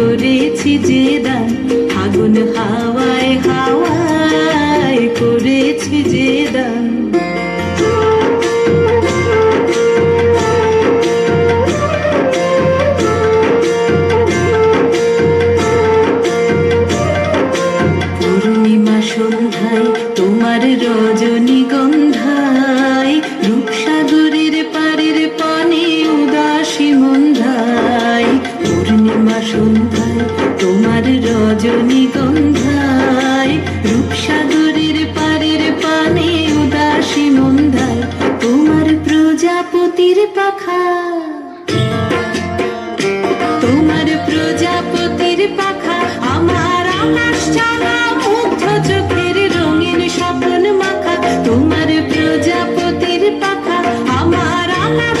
করেছি যে দান আগুন হাওয়ায় হাওয়ায় করেছি যে দান। তোমার রজনীগন্ধায় রূপসাগরের রজনীগন্ধায় পারের পানে উদাসী মন্ধায় তোমার প্রজাপতির পাখা। তোমার প্রজাপতির পাখা, আমার আকাশ চোখের রঙিন স্বপ্ন মাখা। তোমার প্রজাপতির পাখা, আমার আকাশ